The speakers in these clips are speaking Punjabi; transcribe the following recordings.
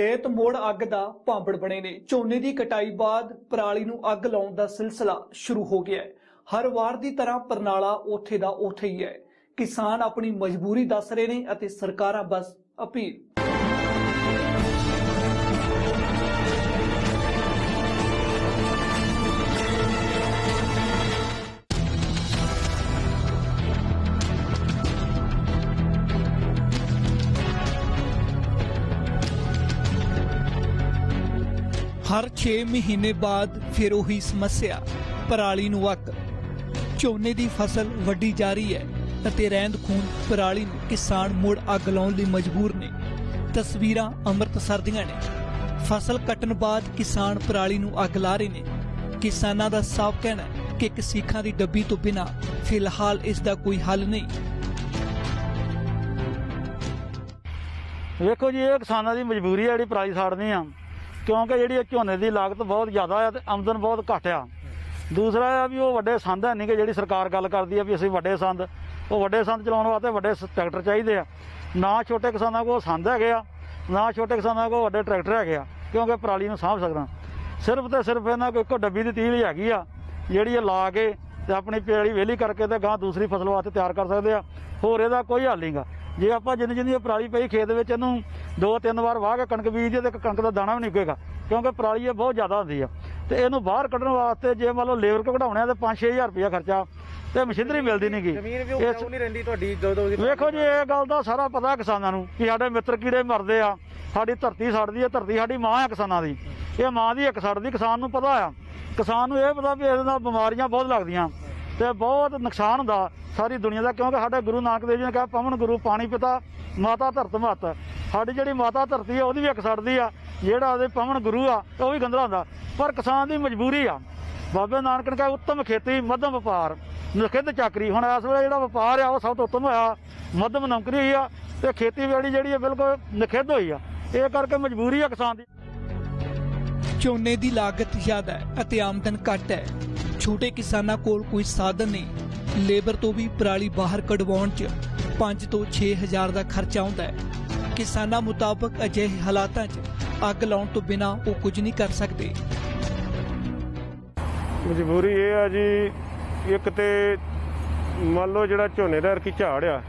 ਖੇਤ ਮੋੜ ਅੱਗ ਦਾ ਭਾਂਬੜ ਬਣੇ ਨੇ। ਝੋਨੇ ਦੀ ਕਟਾਈ ਬਾਅਦ ਪਰਾਲੀ ਨੂੰ ਅੱਗ ਲਾਉਣ ਦਾ ਸਿਲਸਿਲਾ ਸ਼ੁਰੂ ਹੋ ਗਿਆ ਹੈ। ਹਰ ਵਾਰ ਦੀ ਤਰ੍ਹਾਂ ਪਰਨਾਲਾ ਉੱਥੇ ਦਾ ਉੱਥੇ ਹੀ ਹੈ। ਕਿਸਾਨ ਆਪਣੀ ਮਜਬੂਰੀ ਦੱਸ ਰਹੇ ਨੇ ਅਤੇ ਸਰਕਾਰਾਂ ਬਸ ਅਪੀਲ ਹਰ 6 ਮਹੀਨੇ ਬਾਅਦ ਫਿਰ ਉਹੀ ਸਮੱਸਿਆ, ਪਰਾਲੀ ਨੂੰ ਅੱਗ ਝੋਨੇ ਦੀ ਫਸਲ ਵੱਡੀ ਜਾ ਰਹੀ ਹੈ ਅਤੇ ਰਹਿੰਦ ਖੂਨ ਪਰਾਲੀ ਨੂੰ ਕਿਸਾਨ ਮੁੜ ਅੱਗ ਲਾਉਣ ਲਈ ਮਜਬੂਰ ਨੇ। ਤਸਵੀਰਾਂ ਅੰਮ੍ਰਿਤਸਰ ਦੀਆਂ ਨੇ। ਫਸਲ ਕੱਟਣ ਬਾਅਦ ਕਿਸਾਨ ਪਰਾਲੀ ਨੂੰ ਅੱਗ ਲਾ ਰਹੇ ਨੇ। ਕਿਸਾਨਾਂ ਦਾ ਸਾਫ਼ ਕਹਿਣਾ ਹੈ ਕਿ ਇੱਕ ਦੀ ਡੱਬੀ ਤੋਂ ਬਿਨਾਂ ਫਿਲਹਾਲ ਇਸ ਦਾ ਕੋਈ ਹੱਲ ਨਹੀਂ। ਵੇਖੋ ਜੀ, ਇਹ ਕਿਸਾਨਾਂ ਦੀ ਮਜਬੂਰੀ ਹੈ ਜਿਹੜੀ ਪਰਾਲੀ ਸਾੜਨੀ ਆ। ਕਿਉਂਕਿ ਜਿਹੜੀ ਇਹ ਝੋਨੇ ਦੀ ਲਾਗਤ ਬਹੁਤ ਜ਼ਿਆਦਾ ਆ ਤੇ ਆਮਦਨ ਬਹੁਤ ਘੱਟ ਆ। ਦੂਸਰਾ ਆ ਵੀ ਉਹ ਵੱਡੇ ਸੰਦ ਹੈ ਨਹੀਂ ਕਿ ਜਿਹੜੀ ਸਰਕਾਰ ਗੱਲ ਕਰਦੀ ਆ ਵੀ ਅਸੀਂ ਵੱਡੇ ਸੰਦ, ਉਹ ਵੱਡੇ ਸੰਦ ਚਲਾਉਣ ਵਾਸਤੇ ਵੱਡੇ ਸ- ਟਰੈਕਟਰ ਚਾਹੀਦੇ ਆ। ਨਾ ਛੋਟੇ ਕਿਸਾਨਾਂ ਕੋਲ ਸੰਦ ਹੈਗੇ ਆ, ਨਾ ਛੋਟੇ ਕਿਸਾਨਾਂ ਕੋਲ ਵੱਡੇ ਟਰੈਕਟਰ ਹੈਗੇ ਆ, ਕਿਉਂਕਿ ਪਰਾਲੀ ਨੂੰ ਸਾਂਭ ਸਕਦਾ। ਸਿਰਫ ਤੇ ਸਿਰਫ ਇਹਨਾਂ ਕੋਲ ਇੱਕੋ ਡੱਬੀ ਦੀ ਤੀਲ ਹੈਗੀ ਆ, ਜਿਹੜੀ ਇਹ ਲਾ ਕੇ ਤੇ ਆਪਣੀ ਪੇੜੀ ਵਿਹਲੀ ਕਰਕੇ ਤੇ ਗਾਂ ਦੂਸਰੀ ਫਸਲ ਵਾਸਤੇ ਤਿਆਰ ਕਰ ਸਕਦੇ ਆ, ਹੋਰ ਇਹਦਾ ਕੋਈ ਹੱਲ ਨਹੀਂਗਾ ਜੇ ਆਪਾਂ ਜਿੰਨੀ ਜਿੰਨੀ ਪਰਾਲੀ ਪਈ ਖੇਤ ਵਿੱਚ ਇਹਨੂੰ ਦੋ ਤਿੰਨ ਵਾਰ ਵਾਹ ਕੇ ਕਣਕ ਬੀਜਦੇ ਤੇ ਕਣਕ ਦਾ ਦਾਣਾ ਵੀ ਨਹੀਂ ਉੱਗੇਗਾ ਕਿਉਂਕਿ ਪਰਾਲੀ ਇਹ ਬਹੁਤ ਜ਼ਿਆਦਾ ਹੁੰਦੀ ਆ। ਤੇ ਇਹਨੂੰ ਬਾਹਰ ਕੱਢਣ ਵਾਸਤੇ ਜੇ ਮੰਨ ਲਓ ਲੇਬਰ ਕੋ ਕਢਾਉਣੇ ਆ ਤੇ 5-6000 ਰੁਪਇਆ ਖਰਚਾ ਤੇ ਮਸ਼ੀਨਰੀ ਮਿਲਦੀ ਨਹੀਂਗੀ ਜ਼ਮੀਨ ਵੀ ਉਪਜਾਊ ਨਹੀਂ ਰਹਿੰਦੀ ਤੁਹਾਡੀ ਦੋ ਦੋ ਦੀ ਵੇਖੋ ਜੀ ਇਹ ਗੱਲ ਦਾ ਸਾਰਾ ਪਤਾ ਕਿਸਾਨਾਂ ਨੂੰ ਕਿ ਸਾਡੇ ਮਿੱਤਰ ਕੀੜੇ ਮਰਦੇ ਆ ਸਾਡੀ ਧਰਤੀ ਸੜਦੀ ਆ ਧਰਤੀ ਸਾਡੀ ਮਾਂ ਆ ਕਿਸਾਨਾਂ ਦੀ। ਇਹ ਮਾਂ ਦੀ ਇੱਕ ਸੜਦੀ ਕਿਸਾਨ ਨੂੰ ਪਤਾ ਆ। ਕਿਸਾਨ ਨੂੰ ਇਹ ਪਤਾ ਵੀ ਇਹਦੇ ਨਾਲ ਬਿਮਾਰੀਆਂ ਬਹੁਤ ਲੱਗਦੀਆਂ ਤੇ ਬਹੁਤ ਨੁਕਸਾਨ ਹੁੰਦਾ। ਸਾਰੀ ਦੁਨੀਆ ਦਾ, ਕਿਉਂਕਿ ਸਾਡੇ ਗੁਰੂ ਨਾਨਕ ਦੇਵ ਜੀ ਨੇ ਕਿਹਾ, ਪਵਨ ਗੁਰੂ, ਪਾਣੀ ਪਿਤਾ, ਮਾਤਾ ਧਰਤ ਮਹਤ। ਸਾਡੀ ਜਿਹੜੀ ਮਾਤਾ ਧਰਤੀ ਆ, ਉਹਦੀ ਵੀ ਇੱਕ ਸੜਦੀ ਆ। ਜਿਹੜਾ ਉਹਦੇ ਪਵਨ ਗੁਰੂ ਆ, ਉਹ ਵੀ ਗੰਦਲਾ ਹੁੰਦਾ। ਪਰ ਕਿਸਾਨ ਦੀ ਮਜਬੂਰੀ ਆ। ਬਾਬੇ ਨਾਨਕ ਨੇ ਕਿਹਾ, ਉੱਤਮ ਖੇਤੀ, ਮੱਧਮ ਵਪਾਰ। ਨਖਿੱਧ ਚੱਕਰੀ। ਹੁਣ ਇਸ ਵੇਲੇ ਜਿਹੜਾ ਵਪਾਰ ਆ, ਉਹ ਸਭ ਤੋਂ ਉੱਤਮ ਹੋਇਆ। ਮੱਧਮ ਨੌਕਰੀ ਹੋਈ ਆ ਤੇ ਖੇਤੀਬਾੜੀ ਜਿਹੜੀ ਆ, ਬਿਲਕੁਲ ਨਖਿੱਧ ਹੋਈ ਆ। ਇਹ ਕਰਕੇ ਮਜਬੂਰੀ ਆ ਕਿਸਾਨ ਦੀ। ਝੋਨੇ ਦੀ ਲਾਗਤ ਜ਼ਿਆਦਾ ਹੈ ਅਤੇ ਆਮਦਨ ਘੱਟ ਹੈ। ਛੋਟੇ ਕਿਸਾਨਾਂ ਕੋਲ ਕੋਈ ਸਾਧਨ ਨਹੀਂ। ਲੇਬਰ ਤੋਂ ਵੀ ਪਰਾਲੀ ਬਾਹਰ ਕਢਵਾਉਣ 'ਚ 5 ਤੋਂ 6000 ਦਾ ਖਰਚਾ ਆਉਂਦਾ ਹੈ। ਕਿਸਾਨਾਂ ਮੁਤਾਬਕ ਅਜਿਹੇ ਹਾਲਾਤਾਂ 'ਚ ਅੱਗ ਲਾਉਣ ਤੋਂ ਬਿਨਾਂ ਉਹ ਕੁਝ ਨਹੀਂ ਕਰ ਸਕਦੇ। ਮਜਬੂਰੀ ਇਹ ਆ ਜੀ, ਇੱਕ ਤੇ ਮੰਨ ਲਓ ਜਿਹੜਾ ਝੋਨੇ ਦਾ ਰਕੀ ਝਾੜ ਆ,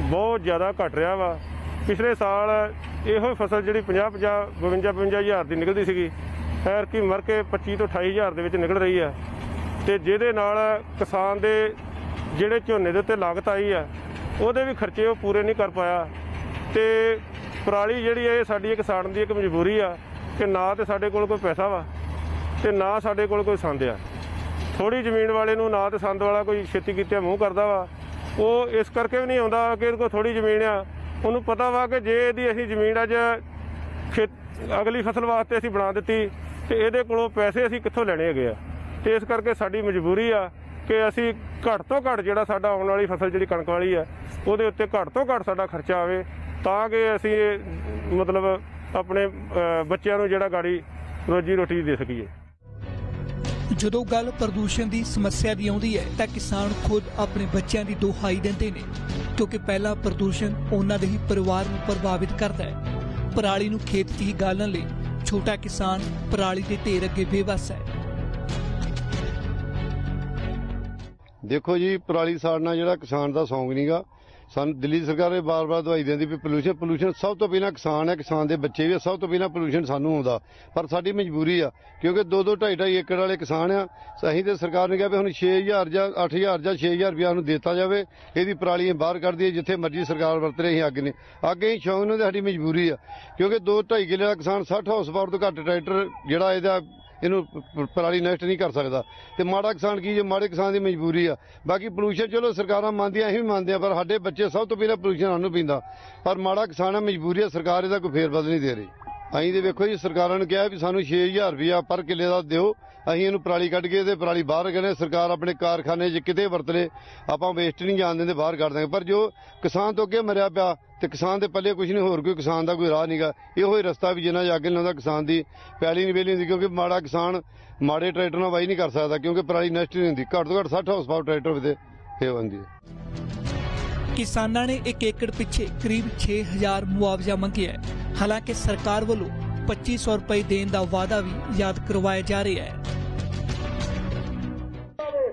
ਬਹੁਤ ਜ਼ਿਆਦਾ ਘਟ ਰਿਹਾ ਵਾ। ਪਿਛਲੇ ਸਾਲ ਇਹੋ ਹੀ ਫਸਲ ਜਿਹੜੀ 50 50 52 52 ਹਜ਼ਾਰ ਦੀ ਨਿਕਲਦੀ ਸੀਗੀ ਐਰ ਕੀ ਮਰ ਕੇ 25 ਤੋਂ 28 ਹਜ਼ਾਰ ਦੇ ਵਿੱਚ ਨਿਕਲ ਰਹੀ ਆ। ਤੇ ਜਿਹਦੇ ਨਾਲ ਕਿਸਾਨ ਦੇ ਜਿਹੜੇ ਝੋਨੇ ਦੇ ਉੱਤੇ ਲਾਗਤ ਆਈ ਆ, ਉਹਦੇ ਵੀ ਖਰਚੇ ਉਹ ਪੂਰੇ ਨਹੀਂ ਕਰ ਪਾਇਆ। ਤੇ ਪਰਾਲੀ ਜਿਹੜੀ ਹੈ ਇਹ ਸਾਡੀ ਇੱਕ ਸਾੜਨ ਦੀ ਇੱਕ ਮਜਬੂਰੀ ਆ ਕਿ ਨਾ ਤੇ ਸਾਡੇ ਕੋਲ ਕੋਈ ਪੈਸਾ ਵਾ ਤੇ ਨਾ ਸਾਡੇ ਕੋਲ ਕੋਈ ਸੰਦ ਆ। ਥੋੜੀ ਜ਼ਮੀਨ ਵਾਲੇ ਨੂੰ ਨਾ ਤੇ ਸੰਦ ਵਾਲਾ ਕੋਈ ਛੇਤੀ ਕੀਤੇ ਮੂੰਹ ਕਰਦਾ ਵਾ। ਉਹ ਇਸ ਕਰਕੇ ਵੀ ਨਹੀਂ ਆਉਂਦਾ ਕਿ ਇਹਦੇ ਕੋਲ ਥੋੜੀ ਜ਼ਮੀਨ ਆ। ਉਹਨੂੰ ਪਤਾ ਵਾ ਕਿ ਜੇ ਇਹਦੀ ਅਸੀਂ ਜ਼ਮੀਨ ਅੱਜ ਖੇਤ ਅਗਲੀ ਫਸਲ ਵਾਸਤੇ ਅਸੀਂ ਬਣਾ ਦਿੱਤੀ ਤੇ ਇਹਦੇ ਕੋਲੋਂ ਪੈਸੇ ਅਸੀਂ ਕਿੱਥੋਂ ਲੈਣੇ ਹੈਗੇ ਆ। ਇਸ ਕਰਕੇ ਸਾਡੀ ਮਜਬੂਰੀ ਆ ਕਿ ਅਸੀਂ ਘੱਟ ਤੋਂ ਘੱਟ ਜਿਹੜਾ ਸਾਡਾ ਆਉਣ ਵਾਲੀ ਫਸਲ ਜਿਹੜੀ ਕਣਕ ਵਾਲੀ ਆ, ਉਹਦੇ ਉੱਤੇ ਘੱਟ ਤੋਂ ਘੱਟ ਸਾਡਾ ਖਰਚਾ ਆਵੇ ਤਾਂ ਕਿ ਅਸੀਂ ਮਤਲਬ ਆਪਣੇ ਬੱਚਿਆਂ ਨੂੰ ਜਿਹੜਾ ਗਾੜੀ ਰੋਜੀ ਰੋਟੀ ਦੇ ਸਕੀਏ। ਜਦੋਂ ਗੱਲ ਪ੍ਰਦੂਸ਼ਣ ਦੀ ਸਮੱਸਿਆ ਦੀ ਆਉਂਦੀ ਹੈ, ਤਾਂ ਕਿਸਾਨ ਖੁਦ ਆਪਣੇ ਬੱਚਿਆਂ ਦੀ ਦੁਹਾਈ ਦਿੰਦੇ ਨੇ, ਕਿਉਂਕਿ ਪਹਿਲਾ ਪ੍ਰਦੂਸ਼ਣ ਉਹਨਾਂ ਦੇ ਹੀ ਪਰਿਵਾਰ ਨੂੰ ਪ੍ਰਭਾਵਿਤ ਕਰਦਾ ਹੈ। ਪਰਾਲੀ ਨੂੰ ਖੇਤ 'ਚ ਹੀ ਗਾਲਣ ਲਈ ਛੋਟਾ ਕਿਸਾਨ ਪਰਾਲੀ ਦੇ ਢੇਰ ਅੱਗੇ ਬੇਵੱਸ ਹੈ। ਦੇਖੋ ਜੀ ਪਰਾਲੀ ਸਾੜਨਾ ਜਿਹੜਾ ਕਿਸਾਨ ਦਾ ਸੌਂਗ ਨਹੀਂਗਾ। ਸਾਨੂੰ ਦਿੱਲੀ ਸਰਕਾਰ ਇਹ ਬਾਰ-ਬਾਰ ਦਵਾਈ ਦਿੰਦੀ ਵੀ ਪੋਲੂਸ਼ਨ ਪੋਲੂਸ਼ਨ ਸਭ ਤੋਂ ਪਹਿਲਾਂ ਕਿਸਾਨ ਹੈ ਕਿਸਾਨ ਦੇ ਬੱਚੇ ਵੀ ਆ, ਸਭ ਤੋਂ ਪਹਿਲਾਂ ਪੋਲੂਸ਼ਨ ਸਾਨੂੰ ਆਉਂਦਾ। ਪਰ ਸਾਡੀ ਮਜਬੂਰੀ ਆ ਕਿਉਂਕਿ 2-2 2.5 ਏਕੜ ਵਾਲੇ ਕਿਸਾਨ ਆ। ਅਸੀਂ ਤੇ ਸਰਕਾਰ ਨੇ ਕਿਹਾ ਵੀ ਹੁਣ 6000 ਜਾਂ 8000 ਜਾਂ 6000 ਰੁਪਇਆ ਨੂੰ ਦਿੱਤਾ ਜਾਵੇ ਇਹਦੀ ਪਰਾਲੀ ਬਾਹਰ ਕੱਢ ਦਈਏ ਜਿੱਥੇ ਮਰਜ਼ੀ ਸਰਕਾਰ ਵਰਤ ਰਹੀ ਅਸੀਂ ਅੱਗ ਨੇ ਅੱਗੇ ਹੀ ਸ਼ੌਂਕ ਨੂੰ ਤੇ ਸਾਡੀ ਮਜਬੂਰੀ ਆ। ਕਿਉਂਕਿ 2-2.5 ਕਿੱਲੇ ਦਾ ਕਿਸਾਨ 60 ਹਾਊਸ ਪਾਵਰ ਤੋਂ ਘੱਟ ਟਰੈਕਟਰ ਜਿਹੜਾ ਇਹਦਾ ਇਹਨੂੰ ਪਰਾਲੀ ਨਸ਼ਟ ਨਹੀਂ ਕਰ ਸਕਦਾ। ਤੇ ਮਾੜਾ ਕਿਸਾਨ ਕੀ, ਜੇ ਮਾੜੇ ਕਿਸਾਨ ਦੀ ਮਜਬੂਰੀ ਆ। ਬਾਕੀ ਪੋਲੂਸ਼ਨ ਚਲੋ ਸਰਕਾਰਾਂ ਮੰਨਦੀਆਂ, ਅਸੀਂ ਵੀ ਮੰਨਦੇ ਆ, ਪਰ ਸਾਡੇ ਬੱਚੇ ਸਭ ਤੋਂ ਪਹਿਲਾਂ ਪੋਲੂਸ਼ਨ ਸਾਨੂੰ ਪੀਂਦਾ। ਪਰ ਮਾੜਾ ਕਿਸਾਨ ਆ, ਮਜਬੂਰੀ ਆ, ਸਰਕਾਰ ਇਹਦਾ ਕੋਈ ਫੇਰ ਬਦਲ ਨਹੀਂ ਦੇ ਰਹੀ। ਅਸੀਂ ਤੇ ਵੇਖੋ ਜੀ, ਸਰਕਾਰਾਂ ਨੂੰ ਕਿਹਾ ਵੀ ਸਾਨੂੰ 6000 ਰੁਪਇਆ ਪਰ ਕਿੱਲੇ ਦਾ ਦਿਓ। ਅਸੀਂ ਇਹਨੂੰ ਪਰਾਲੀ ਕੱਢ ਕੇ ਤੇ ਪਰਾਲੀ ਬਾਹਰ ਕਹਿੰਦੇ ਸਰਕਾਰ ਆਪਣੇ ਕਾਰਖਾਨੇ 'ਚ ਕਿਤੇ ਵਰਤ ਆਪਾਂ ਵੇਸਟ ਨਹੀਂ ਜਾਣ ਦਿੰਦੇ, ਬਾਹਰ ਕੱਢ ਦਾਂਗੇ ਪਰ ਜੋ ਕਿਸਾਨ ਤੋਂ ਅੱਗੇ ਮਰਿਆ ਪਿਆ, ਤੇ ਕਿਸਾਨ ਦੇ ਪੱਲੇ ਕੁਝ ਨਹੀਂ, ਹੋਰ ਕੋਈ ਕਿਸਾਨ ਦਾ ਕੋਈ ਰਾਹ ਨਹੀਂਗਾ ਇਹੋ ਹੀ ਰਸਤਾ ਵੀ ਜਿੰਨਾ ਜਾ ਕੇ ਲਾਉਂਦਾ ਕਿਸਾਨ ਦੀ ਪੈਲੀ ਨਹੀਂ ਵੇਲੀ ਹੁੰਦੀ, ਕਿਉਂਕਿ ਮਾੜਾ ਕਿਸਾਨ ਮਾੜੇ ਟਰੈਕਟਰ ਨਾਲ ਵਾਈ ਨਹੀਂ ਕਰ ਸਕਦਾ, ਕਿਉਂਕਿ ਪਰਾਲੀ ਨਸ਼ਟ ਨਹੀਂ ਹੁੰਦੀ। ਘੱਟ ਤੋਂ ਘੱਟ 60 ਹਾਊਸ ਪਾਵਰ ਟਰੈਕਟਰ ਦੇ ਇਹ ਹੁੰਦੀ ਹੈ। ਕਿਸਾਨਾਂ ਨੇ ਇੱਕ ਏਕੜ ਪਿੱਛੇ ਕਰੀਬ 6000 ਮੁਆਵਜ਼ਾ ਮੰਗਿਆ ਹਾਲਾਂਕਿ ਸਰਕਾਰ ਵੱਲੋਂ 2500 ਰੁਪਏ ਦੇਣ ਦਾ ਵਾਅਦਾ ਵੀ ਯਾਦ ਕਰਵਾਇਆ ਜਾ ਰਿਹਾ ਹੈ।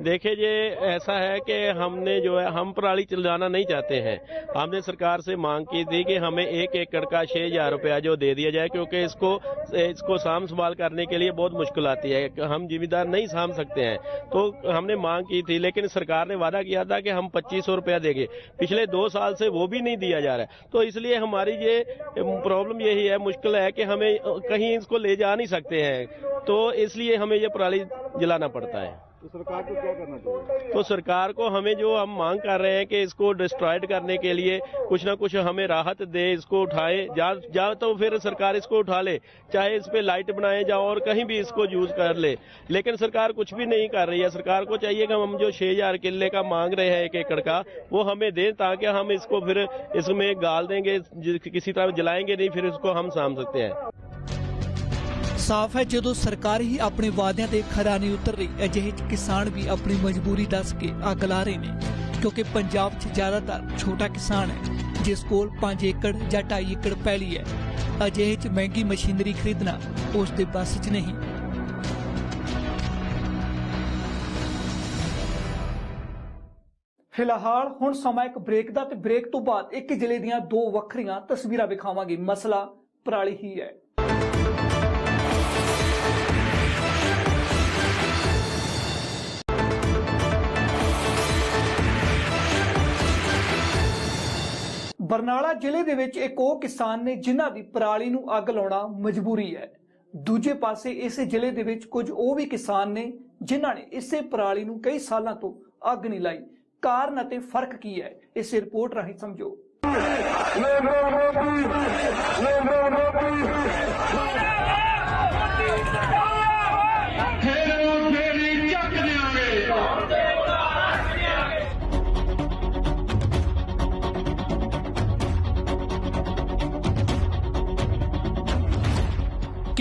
देखिए ये ऐसा है कि हमने जो है, हम पराली चलाना नहीं चाहते हैं। हमने सरकार से मांग की थी कि हमें एक एकड़ का छह हज़ार रुपया जो दे दिया जाए, क्योंकि इसको इसको साम संभाल करने के लिए बहुत मुश्किल आती है। हम जिम्मेदार नहीं साम सकते हैं। तो हमने मांग की थी, लेकिन सरकार ने वादा किया था कि हम पच्चीस सौ रुपया देंगे। पिछले दो साल से वो भी नहीं दिया जा रहा है। तो इसलिए हमारी ये प्रॉब्लम यही है, मुश्किल है कि हमें कहीं इसको ले जा नहीं सकते हैं। तो इसलिए हमें ये पराली जलाना पड़ता है। तो सरकार को क्या करना चाहिए? तो सरकार को हमें जो हम मांग कर रहे हैं कि इसको डिस्ट्रॉयड करने के लिए कुछ ना कुछ हमें राहत दे इसको उठाए। जा, जा तो फिर सरकार इसको उठा ले चाहे इस पर लाइट बनाए जाओ और कहीं भी इसको यूज़ कर ले। लेकिन सरकार कुछ भी नहीं कर रही है। सरकार को चाहिए कि हम जो छह हज़ार किले का मांग रहे हैं एक एकड़ का वो हमें दें ताकि हम इसको फिर इसमें गाल देंगे किसी तरह जलाएँगे नहीं फिर इसको हम साम सकते हैं। ਸਾਫ਼ ਹੈ ਜਦੋਂ ਸਰਕਾਰ ਹੀ ਆਪਣੇ ਵਾਅਦਿਆਂ ਤੇ ਖਰਾ ਨਹੀਂ ਉਤਰ ਰਹੀ। ਅਜਿਹੇ 'ਚ ਕਿਸਾਨ ਵੀ ਆਪਣੀ ਮਜਬੂਰੀ ਦੱਸ ਕੇ ਅੱਗ ਲਾ ਰਹੇ ਨੇ, ਕਿਉਂਕਿ ਪੰਜਾਬ 'ਚ ਜ਼ਿਆਦਾਤਰ ਛੋਟਾ ਕਿਸਾਨ ਹੈ, ਜਿਸ ਕੋਲ 5 ਏਕੜ ਜਾਂ 2.5 ਏਕੜ ਪੈਲੀ ਹੈ। ਅਜਿਹੇ 'ਚ ਮਹਿੰਗੀ ਮਸ਼ੀਨਰੀ ਖਰੀਦਣਾ ਉਸ ਦੇ ਬਸ 'ਚ ਨਹੀਂ। ਫਿਲਹਾਲ ਹੁਣ ਸਮਾਂ ਇੱਕ ਬ੍ਰੇਕ ਦਾ ਤੇ ਬ੍ਰੇਕ ਤੋਂ ਬਾਅਦ ਇੱਕ ਜ਼ਿਲ੍ਹੇ ਦੀਆਂ ਦੋ ਵੱਖਰੀਆਂ ਤਸਵੀਰਾਂ ਵਿਖਾਵਾਂਗੇ। ਮਸਲਾ ਪਰਾਲੀ ਹੀ ਹੈ। ਬਰਨਾਲਾ ਜ਼ਿਲ੍ਹੇ ਦੇ ਵਿੱਚ ਇੱਕ ਉਹ ਕਿਸਾਨ ਨੇ ਜਿਨ੍ਹਾਂ ਦੀ ਪਰਾਲੀ ਨੂੰ ਅੱਗ ਲਾਉਣਾ ਮਜਬੂਰੀ ਹੈ। ਦੂਜੇ ਪਾਸੇ ਇਸੇ ਜ਼ਿਲ੍ਹੇ ਦੇ ਵਿੱਚ ਕੁਝ ਉਹ ਵੀ ਕਿਸਾਨ ਨੇ ਜਿਨ੍ਹਾਂ ਨੇ ਇਸੇ ਪਰਾਲੀ ਨੂੰ ਕਈ ਸਾਲਾਂ ਤੋਂ ਅੱਗ ਨਹੀਂ ਲਾਈ। ਕਾਰਨ ਅਤੇ ਫ਼ਰਕ ਕੀ ਹੈ? ਇਸ ਰਿਪੋਰਟ ਰਾਹੀਂ ਸਮਝੋ।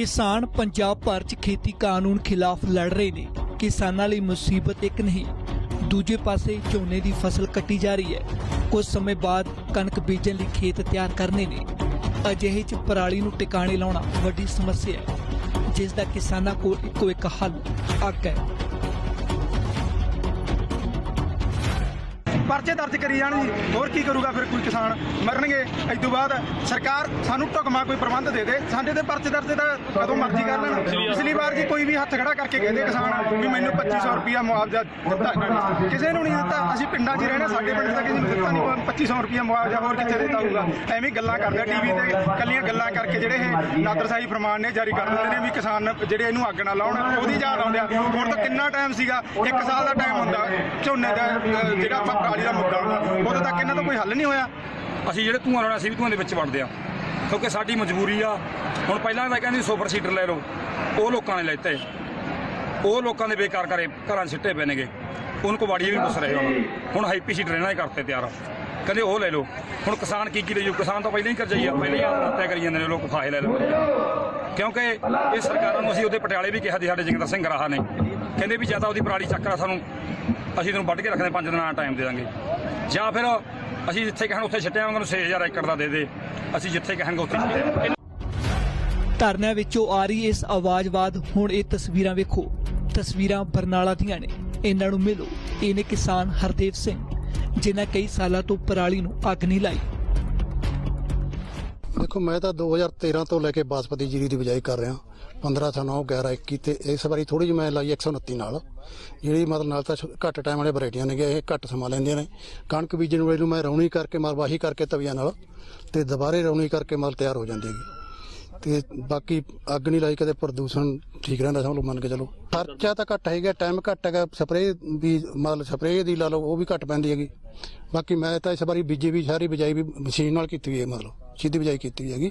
ਕਿਸਾਨ ਪੰਜਾਬ ਭਰ 'ਚ ਖੇਤੀ ਕਾਨੂੰਨ ਖਿਲਾਫ ਲੜ ਰਹੇ ਨੇ। ਕਿਸਾਨਾਂ ਲਈ ਮੁਸੀਬਤ ਇੱਕ ਨਹੀਂ, ਦੂਜੇ ਪਾਸੇ ਝੋਨੇ ਦੀ ਫਸਲ ਕੱਟੀ ਜਾ ਰਹੀ ਹੈ। ਕੁਝ ਸਮੇਂ ਬਾਅਦ ਕਣਕ ਬੀਜਣ ਲਈ ਖੇਤ ਤਿਆਰ ਕਰਨੇ ਨੇ। ਅਜਿਹੇ 'ਚ ਪਰਾਲੀ ਨੂੰ ਟਿਕਾਣੇ ਲਾਉਣਾ ਵੱਡੀ ਸਮੱਸਿਆ ਹੈ, ਜਿਸ ਦਾ ਕਿਸਾਨਾਂ ਕੋਲ ਇੱਕੋ ਇੱਕ ਹੱਲ ਅੱਗ ਹੈ। ਪਰਚੇ ਦਰਜ ਕਰੀ ਜਾਣ ਜੀ, ਹੋਰ ਕੀ ਕਰੂਗਾ ਫਿਰ ਕੋਈ ਕਿਸਾਨ? ਮਰਨਗੇ, ਇਸ ਤੋਂ ਬਾਅਦ ਸਰਕਾਰ ਸਾਨੂੰ ਢੁਕਮਾ ਕੋਈ ਪ੍ਰਬੰਧ ਦੇ ਦੇ। ਸਾਡੇ ਤੇ ਪਰਚੇ ਦਰਜ ਦਾ ਕਦੋਂ ਮਰਜ਼ੀ ਕਰ ਲੈਣ। ਪਿਛਲੀ ਵਾਰ ਜੀ ਕੋਈ ਵੀ ਹੱਥ ਖੜਾ ਕਰਕੇ ਕਹਿੰਦੇ ਕਿਸਾਨ ਵੀ ਮੈਨੂੰ 2500 ਰੁਪਇਆ ਮੁਆਵਜ਼ਾ ਦਿੱਤਾ। ਕਿਸੇ ਨੂੰ ਨਹੀਂ ਦਿੱਤਾ। ਅਸੀਂ ਪਿੰਡਾਂ 'ਚ ਹੀ ਰਹਿਣਾ, ਸਾਡੇ ਪਿੰਡ ਦਾ ਕਿਸੇ ਨੂੰ ਦਿੱਤਾ ਨਹੀਂ। 2500 ਰੁਪਇਆ ਮੁਆਵਜ਼ਾ ਹੋਰ ਕਿੱਥੇ ਦਿੱਤਾ ਹੋਊਗਾ? ਐਵੇਂ ਗੱਲਾਂ ਕਰਦੇ ਟੀਵੀ ਤੇ। ਕੱਲੀਆਂ ਗੱਲਾਂ ਕਰਕੇ ਜਿਹੜੇ ਇਹ ਨਾਦਰਸ਼ਾਹੀ ਫਰਮਾਨ ਨੇ ਜਾਰੀ ਕਰ ਦਿੰਦੇ ਨੇ ਵੀ ਕਿਸਾਨ ਜਿਹੜੇ ਇਹਨੂੰ ਅੱਗ ਨਾ ਲਾਉਣ, ਉਹਦੀ ਯਾਦ ਆਉਂਦੇ ਆ। ਹੁਣ ਤਾਂ ਕਿੰਨਾ ਟਾਈਮ ਸੀਗਾ? ਇੱਕ ਸਾਲ ਦਾ ਟਾਈਮ ਹੁੰਦਾ। ਝੋਨੇ ਦਾ ਜਿਹੜਾ ਆਪਾਂ ਦਾ ਮੁੱਦਾ ਹੁੰਦਾ ਉਦੋਂ ਤੱਕ ਇਹਨਾਂ ਦਾ ਕੋਈ ਹੱਲ ਨਹੀਂ ਹੋਇਆ। ਅਸੀਂ ਜਿਹੜੇ ਧੂਆਂ ਲਾਉਣਾ ਅਸੀਂ ਵੀ ਧੂਆਂ ਦੇ ਵਿੱਚ ਵੜਦੇ ਆ। ਕਿਉਂਕਿ ਸਾਡੀ ਮਜਬੂਰੀ ਆ। ਹੁਣ ਪਹਿਲਾਂ ਤਾਂ ਕਹਿੰਦੇ ਸੁਪਰ ਸੀਡਰ ਲੈ ਲਓ। ਉਹ ਲੋਕਾਂ ਨੇ ਲੈਤੇ। ਉਹ ਲੋਕਾਂ ਦੇ ਬੇਕਾਰ ਕਰੇ ਘਰਾਂ ਸਿੱਟੇ ਪਏ ਨੇਗੇ। ਉਹਨਾਂ ਕੋ ਵਾੜੀ ਵੀ ਪੁੱਛ ਰਹੇ ਹੁਣ ਹੁਣ ਹਾਈਪੀ ਸੀਡਰ ਇਹਨਾਂ ਨੇ ਕਰਤੇ ਤਿਆਰ ਕਹਿੰਦੇ ਉਹ ਲੈ ਲਓ। ਹੁਣ ਕਿਸਾਨ ਕੀ ਕੀ ਲੈ ਜੂ ਕਿਸਾਨ ਤਾਂ ਪਹਿਲਾਂ ਹੀ ਕਰਜਾਈ ਆ। ਪਹਿਲਾਂ ਹੀ ਆਤਮਹੱਤਿਆ ਕਰੀ ਜਾਂਦੇ ਨੇ ਲੋਕ ਫਾਹੇ ਲੈ ਲੈਂਦੇ ਨੇ। ਕਿਉਂਕਿ ਇਹ ਸਰਕਾਰਾਂ ਨੂੰ ਅਸੀਂ ਉਹਦੇ ਪਟਿਆਲੇ ਵੀ ਕਿਹਾ ਸੀ ਸਾਡੇ ਜਗਿੰਦਰ ਸਿੰਘ ਰਾਹਾ ਨੇ। ਕਹਿੰਦੇ ਵੀ ਜਾਂ ਤਾਂ ਉਹਦੀ ਪਰਾਲੀ ਚੱਕਰਾ ਸਾਨੂੰ। ਅਸੀਂ ਤੈਨੂੰ ਵੱਢ ਕੇ ਰੱਖਦੇ ਪੰਜ ਦਿਨਾਂ ਦਾ ਟਾਈਮ ਦੇ ਦਾਂਗੇ। ਜਾਂ ਫਿਰ ਅਸੀਂ ਜਿੱਥੇ ਕਹਿਣ ਉੱਥੇ ਛੱਟਿਆ ਉਹਨਾਂ ਨੂੰ 6000 ਏਕੜ ਦਾ ਦੇ ਦੇ। ਅਸੀਂ ਜਿੱਥੇ ਕਹਿਣਗੇ ਉੱਥੇ ਛੱਡਿਆ ਧਰਨਿਆਂ ਵਿੱਚੋਂ ਆ ਰਹੀ ਇਸ ਆਵਾਜ਼ ਬਾਅਦ ਹੁਣ ਇਹ ਤਸਵੀਰਾਂ ਵੇਖੋ। ਤਸਵੀਰਾਂ ਬਰਨਾਲਾ ਦੀਆਂ ਨੇ। ਇਹਨਾਂ ਨੂੰ ਮਿਲੋ। ਇਹ ਨੇ ਕਿਸਾਨ ਹਰਦੇਵ ਸਿੰਘ ਜਿਨ੍ਹਾਂ ਕਈ ਸਾਲਾਂ ਤੋਂ ਪਰਾਲੀ ਨੂੰ ਅੱਗ ਨਹੀਂ ਲਾਈ। ਦੇਖੋ ਮੈਂ ਤਾਂ 2013 ਤੋਂ ਲੈ ਕੇ ਬਾਸਪਤੀ ਜੀਰੀ ਦੀ ਬਿਜਾਈ ਕਰ ਰਿਹਾ। 15 9 11 21 ਤੇ ਇਸ ਵਾਰੀ ਥੋੜੀ ਜਿਹੀ ਮੈਂ ਲਾਈ 129 ਨਾਲ, ਜਿਹੜੀ ਮਤਲਬ ਨਾਲ ਤਾਂ ਘੱਟ ਟਾਈਮ ਵਾਲੇ ਵੈਰਾਈਟੀਆਂ ਨੇ, ਇਹ ਘੱਟ ਸਮਾਂ ਲੈਂਦੀਆਂ ਨੇ। ਕਣਕ ਬੀਜਣ ਵੇਲੇ ਨੂੰ ਮੈਂ ਰੌਣੀ ਕਰਕੇ ਮਰਵਾਹੀ ਕਰਕੇ ਤਵੀਆਂ ਨਾਲ ਤੇ ਦੁਬਾਰੇ ਰੌਣੀ ਕਰਕੇ ਮਲ ਤਿਆਰ ਹੋ ਜਾਂਦੀ ਹੈਗੀ। ਤੇ ਬਾਕੀ ਅੱਗ ਨਹੀਂ ਲਾਈ, ਕਦੇ ਪ੍ਰਦੂਸ਼ਣ ਠੀਕ ਰਹਿੰਦਾ ਸਮਝ ਲਓ ਮੰਨ ਕੇ ਚਲੋ। ਖਰਚਾ ਤਾਂ ਘੱਟ ਹੈਗਾ ਟਾਈਮ ਘੱਟ ਹੈਗਾ ਸਪਰੇਅ ਵੀ ਮਤਲਬ ਸਪਰੇਅ ਦੀ ਲਾ ਲਓ, ਉਹ ਵੀ ਘੱਟ ਪੈਂਦੀ ਹੈਗੀ। ਬਾਕੀ ਮੈਂ ਤਾਂ ਇਸ ਵਾਰੀ ਬੀਜੇ ਵੀ, ਸਾਰੀ ਬਿਜਾਈ ਵੀ ਮਸ਼ੀਨ ਨਾਲ ਕੀਤੀ ਹੋਈ ਹੈ ਮਤਲਬ। ਸਿੱਧੀ ਬਿਜਾਈ ਕੀਤੀ ਹੋਈ ਹੈਗੀ।